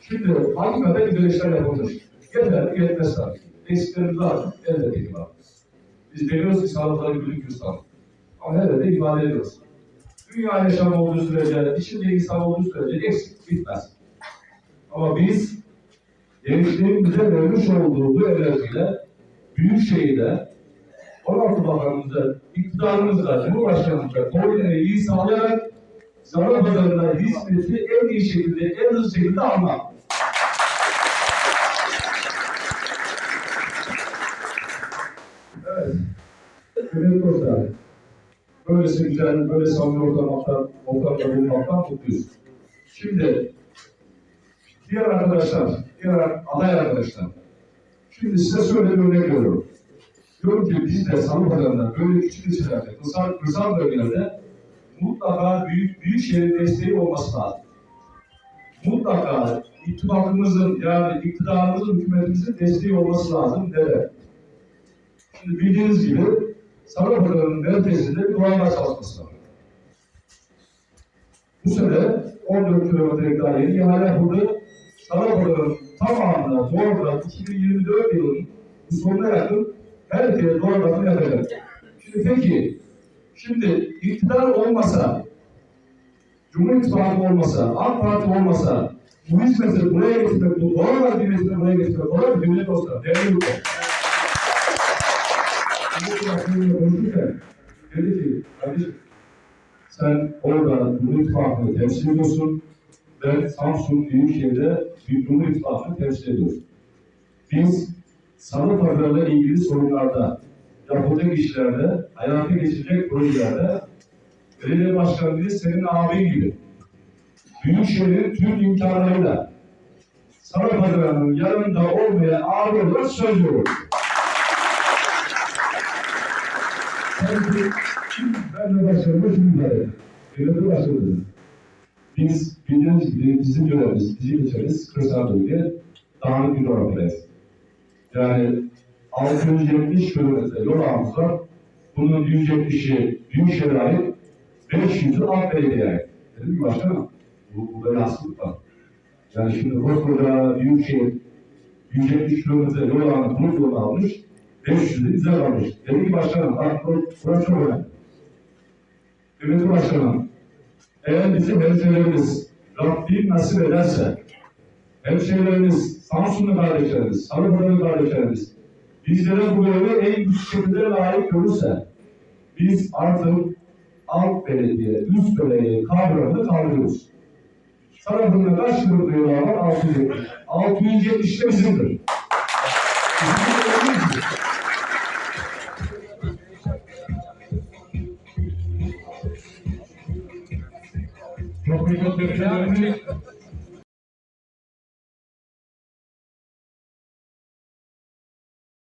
Şimdi hakikaten güzel işler yapılmış. Yeterli yetmez tabii. Eksiklerimiz var? Elbette ki var. Biz demiyoruz ki sağlıkları gülük güstan. Ama herhalde ifade ediyoruz. Dünya yaşam olduğu sürece, içinde insan olduğu sürece eksik bitmez. Ama biz gençliğin bize vermiş olduğu bu enerjiyle büyük şehirde 16 bakanımıza, iktidarımızla, Cumhurbaşkanımızla koordineli iyi sağlayarak zarar pazarında hizmeti en iyi şekilde, en hızlı şekilde almak. Evet. Kıymetli dostlar. Böylesi güzel, böyle samimi ortamda, ortamda bulunmaktan mutluyuz. Şimdi diğer arkadaşlar, diğer aday arkadaşlar. Şimdi size şöyle bir örnek veriyorum. Diyorum ki biz de pazarında böyle küçük ilçelerde, kırsal, kırsal bölgelerde mutlaka büyük, büyük şehir desteği olması lazım. Mutlaka ittifakımızın yani iktidarımızın, hükümetimizin desteği olması lazım dere. Şimdi bildiğiniz gibi Sarıpınar'ın merkezinde doğalgaz çalışması var. Bu sene 14 kilometrelik daha yeni ihale yapıldı. Sarıpınar'ın tamamına doğalgaz 2024 yılının bu sonuna yakın herkese doğalgazını yapacak. Şimdi peki, şimdi iktidar olmasa, Cumhur İttifakı olmasa, AK Parti olmasa, bu hizmeti buraya getirmek, bu doğalgaz hizmetini buraya getirmek kolay mı? Devlet olsa, değerli ülke. Cumhurbaşkanıyla konuşurken dedi ki, kardeşim sen orada Cumhur İttifakı'nı temsil ediyorsun. Ben Samsun Büyükşehir'de Cumhur İttifakı'nı temsil ediyorum. Biz salı pazarla ilgili sorunlarda, yapılacak işlerde, hayata geçirecek projelerde belediye başkanlığı senin abin gibi Büyükşehir'in tüm imkanlarıyla salı pazarının yanında olmaya abi olarak söz veriyorum. Ben de başkanıma şunu diyeyim. Devlete başkanım. Biz bildiğiniz gibi bizim görevimiz, bizim ilçemiz kırsal bölge, dağınık bir coğrafyadayız. Yani 670 kilometre yol ağımız var. Bunun 170'i Büyükşehir'e ait, 500'ü alt belediyeye ait. Dedim ki başkanım, bu, bu böyle hastalık var. Yani şimdi koskoca Büyükşehir 170 kilometre yol ağını konut yolu almış, 500'ü bize kalmış. Dedim ki başkanım, bak bu- burası çok önemli. Devlet Başkanım, eğer bizim hemşehrilerimiz Rabbim nasip ederse, hemşehrilerimiz, Samsunlu kardeşlerimiz, Sarıpınarlı kardeşlerimiz, bizlere bu görevi en güçlü şekilde layık görürse, biz artık alt belediye, üst belediye kavramını kaldırıyoruz. Sarıpınar'da kaç diyorlar var? 670. 670 de bizimdir. Çok kıymetli hemşehrilerimiz,